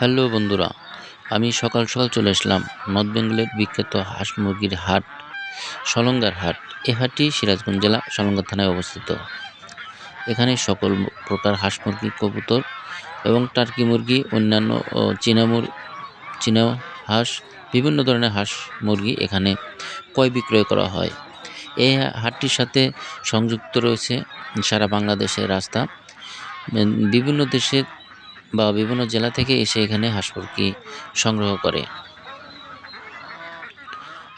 Hello বন্ধুরা, আমি সকাল সকাল চলে আসলাম নর্থ বেঙ্গলের বিখ্যাত হাঁস মুরগির হাট, সলঙ্গার হাট। এ হাটটি সিরাজগঞ্জ জেলা সলঙ্গার থানায় অবস্থিত। এখানে সকল প্রকার হাঁস মুরগি, কবুতর এবং টার্কি মুরগি, অন্যান্য চীনা মুর, চীনা হাঁস, বিভিন্ন ধরনের হাঁস মুরগি এখানে ক্রয় বিক্রয় করা হয়। এই হাটটির সাথে সংযুক্ত রয়েছে সারা বাংলাদেশের রাস্তা। বিভিন্ন দেশের বা বিভিন্ন জেলা থেকে এসে এখানে হাঁস মুরগি সংগ্রহ করে।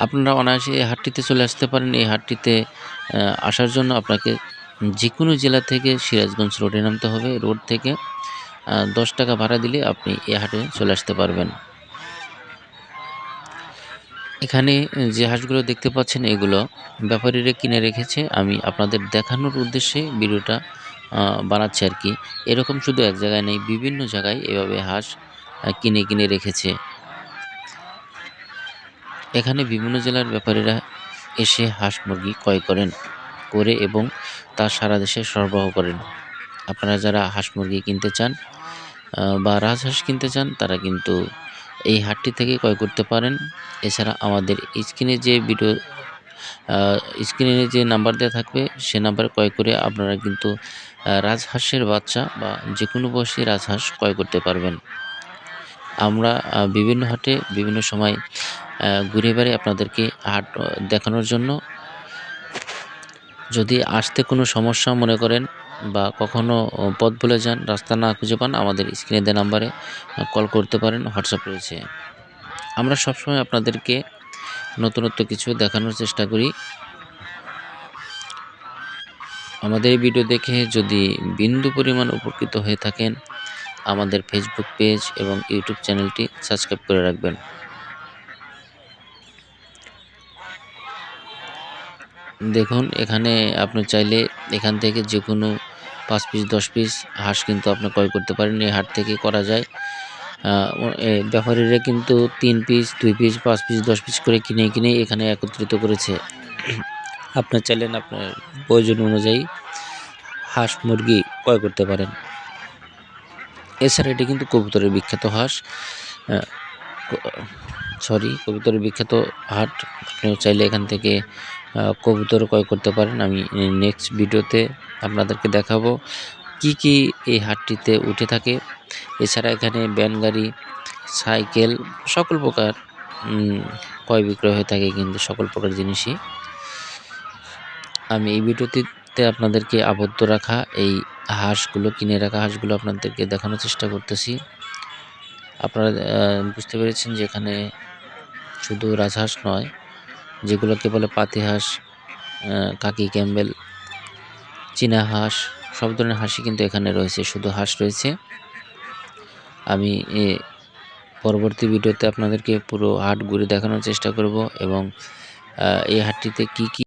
আপনারা অনায়াসে এই হাটটিতে চলে আসতে পারেন। এই হাটটিতে আসার জন্য আপনাকে যে কোনো জেলা থেকে সিরাজগঞ্জ রোডে নামতে হবে। রোড থেকে দশ টাকা ভাড়া দিলে আপনি এই হাটে চলে আসতে পারবেন। এখানে যে হাঁসগুলো দেখতে পাচ্ছেন, এগুলো ব্যাপারীরা কিনে রেখেছে। আমি আপনাদের দেখানোর উদ্দেশ্যে ভিডিওটা বানাচ্ছি আর কি। এরকম শুধু এক জায়গায় নেই, বিভিন্ন জায়গায় এভাবে হাঁস কিনে কিনে রেখেছে। এখানে বিভিন্ন জেলার ব্যাপারীরা এসে হাঁস মুরগি ক্রয় করেন, করে এবং তা সারা দেশে সরবরাহ করেন। আপনারা যারা হাঁস মুরগি কিনতে চান বা রাজহাঁস কিনতে চান, তারা কিন্তু এই হাটটি থেকে ক্রয় করতে পারেন। এছাড়া আমাদের স্ক্রিনে যে ভিডিও স্ক্রিনে যে নাম্বার দেওয়া থাকবে, সে নাম্বারে ক্রয় করে আপনারা কিন্তু রাজহাঁসের বাচ্চা বা যে কোনো বয়সী রাজহাঁস ক্রয় করতে পারবেন। আমরা বিভিন্ন হাটে বিভিন্ন সময় ঘুরে বেড়ে আপনাদেরকে হাট দেখানোর জন্য। যদি আসতে কোনো সমস্যা মনে করেন বা কখনো পথ ভুলে যান, রাস্তা না খুঁজে পান, আমাদের স্ক্রিনে দেওয়া নাম্বারে কল করতে পারেন হোয়াটসঅ্যাপ রয়েছে। আমরা সবসময় আপনাদেরকে নতুনত্ব কিছু দেখানোর চেষ্টা করি। আমাদের এই ভিডিও দেখে যদি বিন্দু পরিমাণ উপকৃত হয়ে থাকেন, আমাদের ফেসবুক পেজ এবং ইউটিউব চ্যানেলটি সাবস্ক্রাইব করে রাখবেন। দেখুন, এখানে আপনি চাইলে এখান থেকে যে কোনো পাঁচ পিস দশ পিস হাঁস কিন্তু আপনি ক্রয় করতে পারেন। এই হাট থেকে করা যায়। ব্যাপারীরা কিন্তু তিন পিস দুই পিস পাঁচ পিস দশ পিস করে কিনে কিনে এখানে একত্রিত করেছে। আপনার চাইলেন আপনার প্রয়োজন অনুযায়ী হাঁস মুরগি ক্রয় করতে পারেন। এছাড়া এটি কিন্তু কবুতরের বিখ্যাত হাঁস সরি কবুতরের বিখ্যাত হাট। আপনিও চাইলে এখান থেকে কবুতর ক্রয় করতে পারেন। আমি নেক্সট ভিডিওতে আপনাদেরকে দেখাবো। কি কি এই হাটটিতে উঠে থাকে? এছাড়া এখানে ব্যান গাড়ি, সাইকেল, সকল প্রকার ক্রয় বিক্রয় হয়ে থাকে কিন্তু সকল প্রকার জিনিসই। আমি এই ভিডিওটিতে আপনাদেরকে আবদ্ধ রাখা এই হাঁসগুলো, কিনে রাখা হাঁসগুলো আপনাদেরকে দেখানোর চেষ্টা করতেছি। আপনারা বুঝতে পেরেছেন যে এখানে শুধু রাজহাঁস নয়, যেগুলোকে বলে পাতি হাঁস কাকি ক্যাম্বেল, চীনা হাঁস সব ধরনের হাঁসই কিন্তু এখানে রয়েছে শুধু হাঁস রয়েছে। আমি এ, পরবর্তী ভিডিওতে আপনাদেরকে পুরো হাট ঘুরে দেখানোর চেষ্টা করব এবং এই হাটটিতে কি কি